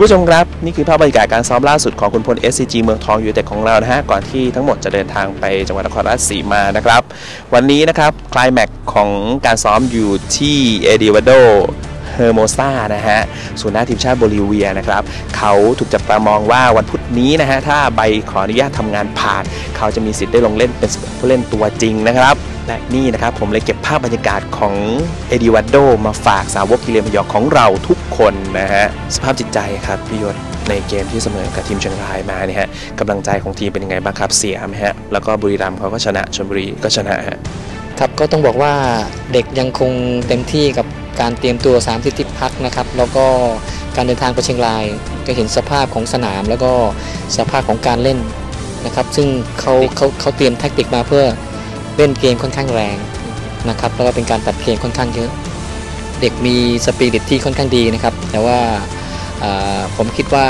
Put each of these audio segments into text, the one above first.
คุณผู้ชมครับ นี่คือภาพบรรยากาศการซ้อมล่าสุดของคุณพล SCG เมืองทองยูไนเต็ดของเรานะฮะก่อนที่ทั้งหมดจะเดินทางไปจังหวัดนครราชสีมานะครับ วันนี้นะครับคลายแม็กของการซ้อมอยู่ที่เอดิวาโด อร์โมซานะฮะศูนย์หน้าทีมชาติโบลิเวียนะครับเขาถูกจับตามองว่าวันพุธนี้นะฮะถ้าใบขออนุญาตทำงานผ่าน เขาจะมีสิทธิ์ได้ลงเล่นเป็นผู้เล่นตัวจริงนะครับและนี่นะครับผมเลยเก็บภาพบรรยากาศของเอดิวาโดมาฝากสาวกกิเลนพยองของเราทุกคนนะฮะสภาพจิตใจครับพี่ยศในเกมที่เสมอกับทีมเชียงรายมาเนี่ยฮะกำลังใจของทีมเป็นยังไงบ้างครับเสียไหมฮะแล้วก็บุรีรัมย์เขาก็ชนะชลบุรีก็ชนะฮะครับก็ต้องบอกว่าเด็กยังคงเต็มที่กับ การเตรียมตัว3ทิศที่พักนะครับ แล้วก็การเดินทางไปเชียงรายก็เห็นสภาพของสนาม แล้วก็สภาพของการเล่นนะครับ ซึ่งเขาเขาเขาเตรียมแทคติกมาเพื่อเล่นเกมค่อนข้างแรงนะครับแล้วก็เป็นการตัดเกมค่อนข้างเยอะ เด็กมีสปิริตที่ค่อนข้างดีนะครับ แต่ว่าอ่าผมคิดว่า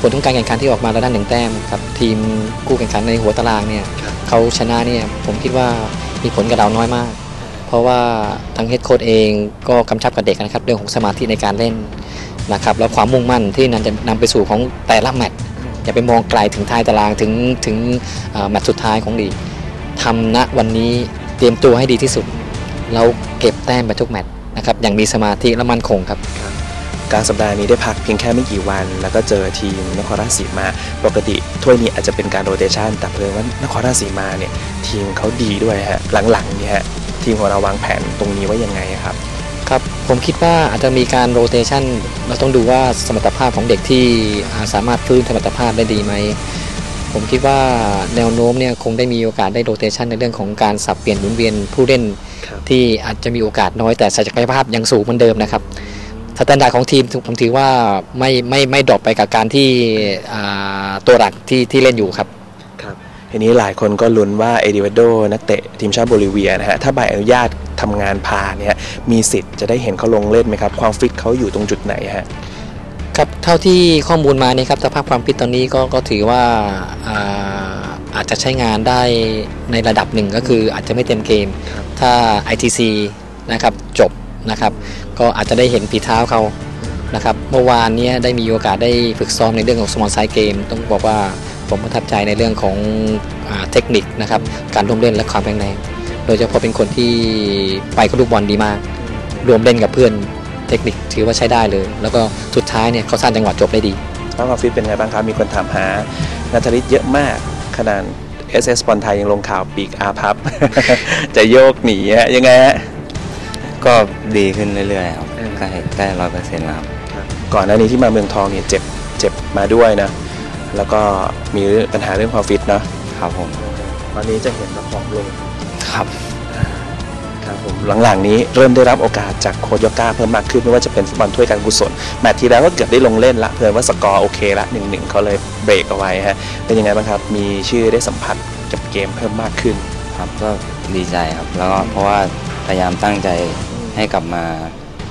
ผลของการแข่งขันที่ออกมาแล้วด้านหนึ่งแต้มครับทีมคู่แข่งขันในหัวตารางเนี่ยครับเขาชนะเนี่ยผมคิดว่ามีผลกับเราน้อยมากเพ ราะว่าทางเฮดโค้ดเองก็กำชับกับเด็กนะครับเรื่องของสมาธิในการเล่นนะครับแล้วความมุ่งมั่นที่นั่นจะนำไปสู่ของแต่ละแมตช์อย่าไปมองไกลถึงท้ายตารางถึงถึงแมตช์สุดท้ายของลีกทำณวันนี้เตรียมตัวให้ดีที่สุดแล้วเก็บแต้มไปทุกแมตช์นะครับอย่างมีสมาธิและมั่นคงครับกลารสัปดาห์นี้ได้พักเพียงแค่ไม่กี่วัน แล้วก็เจอทีมนครราชสีมา ปกติถ้วยนี้อาจจะเป็นการโรเตชันแต่เพิ่งว่านครราชสีมาเนี่ยทีมเขาดีด้วยฮะหลังๆเนี่ยฮะ ทีมของเราวางแผนตรงนี้ไว้ยังไงครับครับผมคิดว่าอาจจะมีการโรเตชันเราต้องดูว่าสมรรถภาพของเด็กที่อ่าสามารถฟื้นสมรรถภาพได้ดีไหมผมคิดว่าแนวโน้มเนี่ยคงได้มีโอกาสได้โรเตชันในเรื่องของการสับเปลี่ยนหมุนเวียนผู้เล่นครับที่อาจจะมีโอกาสน้อยแต่ศักยภาพยังสูงเหมือนเดิมนะครับสแตนดาร์ดของทีมผมถือว่าไม่ไม่ไม่ดรอปไปกับการที่อ่าตัวหลักที่ที่เล่นอยู่ครับครับ ทีนี้หลายคนก็ลุ้นว่าเอดิวาโดนักเตะทีมชาติโบลิเวียนะฮะถ้าใบอนุญาตทำงานผ่านเนี่ยมีสิทธิ์จะได้เห็นเขาลงเล่นไหมครับ ความฟิตเขาอยู่ตรงจุดไหนฮะครับเท่าที่ข้อมูลมาเนี่ยครับสภาพความฟิตตอนนี้ก็ก็ถือว่าอ่าอาจจะใช้งานได้ในระดับหนึ่งก็คืออาจจะไม่เต็มเกมครับถ้า ITC นะครับจบนะครับ ก็อาจจะได้เห็นฝีเท้าเขานะครับเมื่อวานเนี้ได้มีโอกาสได้ฝึกซ้อมในเรื่องของ small size game ต้องบอกว่า ผมประทับใจในเรื่องของอาเทคนิคนะครับ การร่วมเล่นและความแข็งแรงโดยเฉพาะเป็นคนที่ไปกับลูกบอลดีมาก รวมเล่นกับเพื่อนเทคนิคถือว่าใช้ได้เลย แล้วก็สุดท้ายเนี่ยเขาสร้างจังหวะจบได้ดีสภาพความฟิตเป็นไงบ้างครับ มีคนถามหานาทาริสเยอะมากขนาด SS บอลไทยยังลงข่าวปีกอาพับ จะโยกหนีฮะยังไงฮะก็ดีขึ้นเรื่อยๆครับเออใกล้ใกล้ร้อยเปอร์เซ็นต์แล้วครับก่อนหน้านี้ที่มาเมืองทองเนี่ยเจ็บเจ็บมาด้วยนะ แล้วก็มีปัญหาเรื่องความฟิตเนาะครับผมตอนนี้จะเห็นว่าผอมลงครับครับผมหลังๆนี้เริ่มได้รับโอกาสจากโค้ชยอก้าเพิ่มมากขึ้นไม่ว่าจะเป็นฟุตบอลถ้วยการกุศลแมตช์ที่แล้วก็เกือบได้ลงเล่นละเพื่อนว่าสกอร์โอเคละหนึ่งหนึ่งเขาเลยเบรกเอาไว้ฮะเป็นยังไงบ้างครับมีชื่อได้สัมผัสกับเกมเพิ่มมากขึ้นครับก็ดีใจครับแล้วก็เพราะว่าพยายามตั้งใจให้กลับมา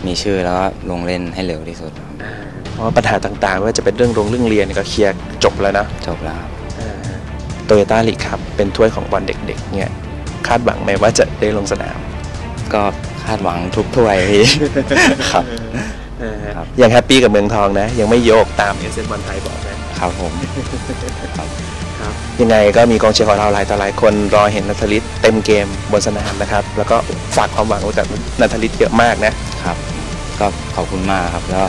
มีชื่อแล้วก็ลงเล่นให้เร็วที่สุดครับ เพราะว่าปัญหาต่างๆไม่ว่าจะเป็นเรื่องโรงเรื่องเรียนก็เคลียร์จบแล้วนะจบแล้วครับโตโยต้าลีกครับเป็นถ้วยของบอลเด็กๆเนี่ยคาดหวังไหมว่าจะได้ลงสนาม ก็คาดหวังทุกถ้วยพี่ครับครับยังแฮปปี้กับเมืองทองนะ ยังไม่โยกตามเอเซนบอลไทยบอกนะครับผมยังไงก็มีกองเชียร์ของเราหลายต่อหลายคนรอเห็นนัทลิศเต็มเกมบนสนามนะครับ แล้วก็ฝากความหวังไว้กับนัทลิศเยอะมากนะครับ ก็ขอบคุณมากครับแล้ว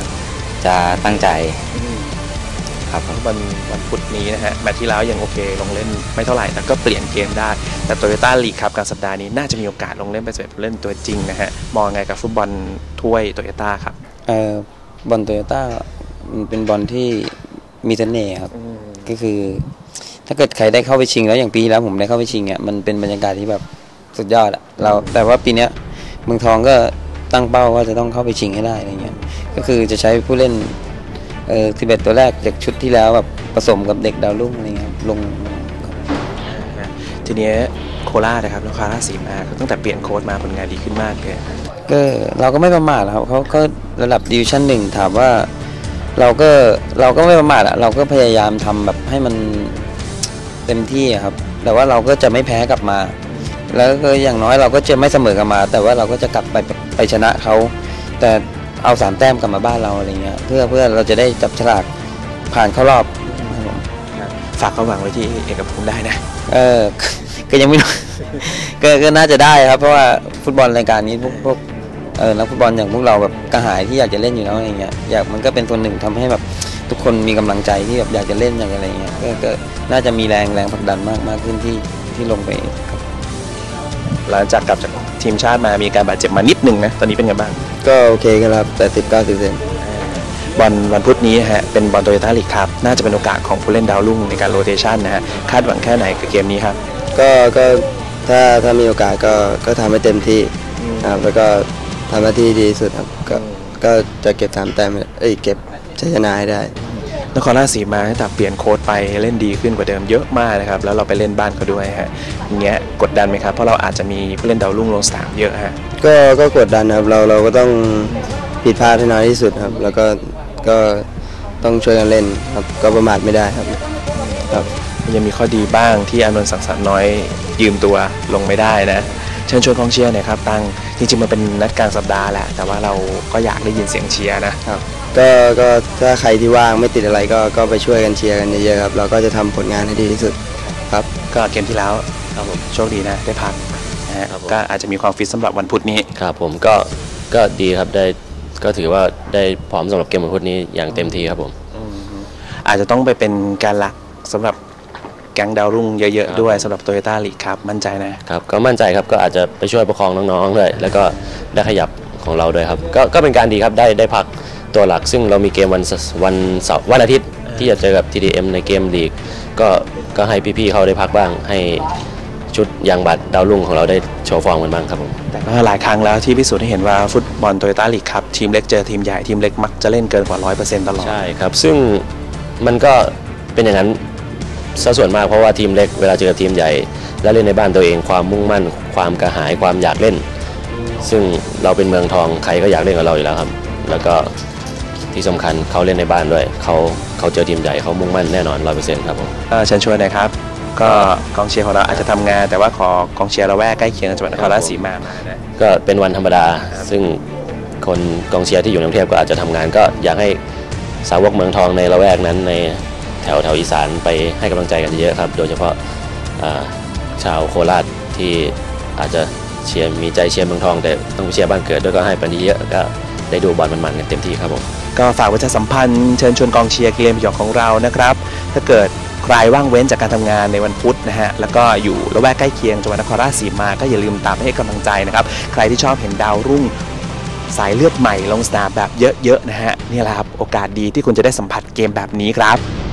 จะตั้งใจครับผม วันวันพุธนี้นะฮะแมตช์ที่แล้วยังโอเค ลงเล่นไม่เท่าไหร่แต่ก็เปลี่ยนเกมได้ แต่โตโยต้าลีกครับการสัปดาห์นี้น่าจะมีโอกาสลงเล่นเป็นสิบเล่นตัวจริงนะฮะมองไงกับฟุตบอลถ้วยโตโยต้าครับเอ่อบอลโตโยต้ามันเป็นบอลที่มีเสน่ห์ครับ ก็คือ ถ้าเกิดใครได้เข้าไปชิง แล้วอย่างปีที่แล้วผมได้เข้าไปชิงอะมันเป็นบรรยากาศที่แบบสุดยอดอะเราแต่ว่าปีเนี้ยเมืองทองก็ตั้งเป้าว่าจะต้องเข้าไปชิงให้ได้อะไรเงี้ย ก็คือจะใช้ผู้เล่นเอ่อสิบเอ็ดตัวแรกจากชุดที่แล้วแบบผสมกับเด็กดาวรุ่งอะไรเงี้ยครับลงทีนี้โคราชนะครับแล้วโคราชสีมาตั้งแต่เปลี่ยนโค้ชมาผลงานดีขึ้นมากเลยก็เราก็ไม่ประมาทครับเขาก็ระดับดิวชั่นหนึ่งถามว่าเราก็เราก็ไม่ประมาทอะเราก็พยายามทำแบบให้มันเต็มที่อะครับ แต่ว่าเราก็จะไม่แพ้กลับมา แล้วก็อย่างน้อยเราก็จะไม่เสมอกลับมา แต่ว่าเราก็จะกลับไปไปชนะเขาแต่ เอาสามแต้มกลับมาบ้านเราอะไรเงี้ยเพื่อเพื่อเราจะได้จับฉลากผ่านเข้ารอบครับผมฝากความหวังไว้ที่เอกภูมิได้นะ เออ ก็ยังไม่รู้ก็ก็น่าจะได้ครับ เพราะว่าฟุตบอลรายการนี้พวกพวกเออนักฟุตบอลอย่างพวกเราแบบกระหายที่อยากจะเล่นอยู่แล้วอะไรเงี้ยอยากมันก็เป็นส่วนหนึ่งทำให้แบบทุกคนมีกำลังใจที่แบบอยากจะเล่นอยากอะไรเงี้ยก็ก็น่าจะมีแรงแรงผลักดันมากมากขึ้นที่ที่ลงไปครับ หลังจากกลับจากทีมชาติมามีการบาดเจ็บมานิดหนึ่งนะ ตอนนี้เป็นไงบ้าง ก็โอเคกันครับแต่สิบเก้าสิบเซนบอลวันพุธนี้ฮะเป็นบอลโตโยต้าลีกครับ น่าจะเป็นโอกาสของผู้เล่นดาวรุ่งในการโรเตชันนะฮะคาดหวังแค่ไหนกับเกมนี้ครับก็ก็ถ้าถ้ามีโอกาสก็ก็ทำให้เต็มที่ครับแล้วก็ทำหน้าที่ดีที่สุดครับก็ก็จะเก็บสามแต้มให้เอ้ยเก็บชัยชนะให้ได้ นครราชสีมาตั้งแต่เปลี่ยนโค้ดไปเล่นดีขึ้นกว่าเดิมเยอะมากนะครับ แล้วเราไปเล่นบ้านเขาด้วยฮะอย่างเงี้ยกดดันไหมครับ เพราะเราอาจจะมีผู้เล่นดาวรุ่งลงสนามเยอะฮะก็ก็กดดันครับเราเราก็ต้องผิดพลาดให้น้อยที่สุดครับ แล้วก็ก็ต้องช่วยกันเล่นครับก็ประมาทไม่ได้ครับครับยังมีข้อดีบ้างที่อานนท์สังสรรค์น้อยยืมตัวลงไม่ได้นะเชิญชวนกองเชียร์หน่อยครับตั้งจริงๆมันเป็นนัดกลางสัปดาห์แหละแต่ว่าเราก็อยากได้ยินเสียงเชียร์นะครับ ก็ก็ถ้าใครที่ว่างไม่ติดอะไรก็ก็ไปช่วยกันเชียร์กันเยอะๆครับเราก็จะทำผลงานให้ดีที่สุดครับ ก็เกมที่แล้วครับผมโชคดีนะได้พักนะฮะครับผม ก็อาจจะมีความฟิตสำหรับวันพุธนี้ ครับผมก็ก็ดีครับได้ก็ถือว่าได้พร้อมสำหรับเกมวันพุธนี้อย่างเต็มที่ครับผม อาจจะต้องไปเป็นการหลักสำหรับแก๊งดาวรุ่งเยอะ ครับ ๆ ด้วยสำหรับโตโยต้าลีกครับ มั่นใจนะ ครับก็มั่นใจครับก็อาจจะไปช่วยประคองน้องๆด้วยแล้วก็ได้ขยับของเราด้วยครับ ก็ก็เป็นการดีครับได้ได้พัก ตัวหลัก ซึ่งเรามีเกมวันเสวันเสาร์วันอาทิตย์ที่จะเจอกับ TDM ในเกมลีก ก็ก็ให้พี่ๆเขาได้พักบ้าง ให้ชุดยางบัตรดาวรุ่งของเราได้โชว์ฟอร์มกันบ้างครับผมแต่ก็หลายครั้งแล้วที่พิสูจน์ให้เห็นว่าฟุตบอลโตโยต้าลีกครับทีมเล็กเจอทีมใหญ่ทีมเล็กมักจะเล่นเกินกว่า 100%ตลอด ใช่ครับ ซึ่งมันก็เป็นอย่างนั้นซะส่วนมากเพราะว่าทีมเล็กเวลาเจอทีมใหญ่ แล้วเล่นในบ้านตัวเองความมุ่งมั่น ความกระหายความอยากเล่น ซึ่งเราเป็นเมืองทองใครก็อยากเล่นกับเราอยู่แล้วครับ แล้วก็ ที่สำคัญเขาเล่นในบ้านด้วยเขาเขาเจอทีมใหญ่เขามุ่งมั่นแน่นอนร้อยเปอร์เซ็นต์ครับผมเอ่อเชิญชวนหนะครับ ก็กองเชียร์ของเราอาจจะทำงาน แต่ว่าขอกองเชียร์เราแวกใกล้เคียงจังหวัดนครราชสีมามานะก็เป็นวันธรรมดา ซึ่งคนกองเชียร์ที่อยู่ในกรุงเทพก็อาจจะทำงานก็อยากให้สาวกเมืองทองในละแวกนั้นในแถวแถวอีสานไปให้กำลังใจกันเยอะครับ โดยเฉพาะอ่าชาวโคราชที่อาจจะเชียร์มีใจเชียร์เมืองทอง แต่ต้องไปเชียร์บ้านเกิดด้วยก็ให้ไปเยอะก็ได้ดูบอลมันๆกันเต็มที่ครับผม ก็ฝากประชาสัมพันธ์เชิญชวนกองเชียร์กิเลนพยองของเรานะครับ ถ้าเกิดใครว่างเว้นจากการทำงานในวันพุธนะฮะ แล้วก็อยู่ละแวกใกล้เคียงจังหวัดนครราชสีมาก็อย่าลืมตามให้กำลังใจนะครับ ใครที่ชอบเห็นดาวรุ่งสายเลือดใหม่ลงสนามแบบเยอะๆนะฮะ นี่แหละครับ โอกาสดีที่คุณจะได้สัมผัสเกมแบบนี้ครับ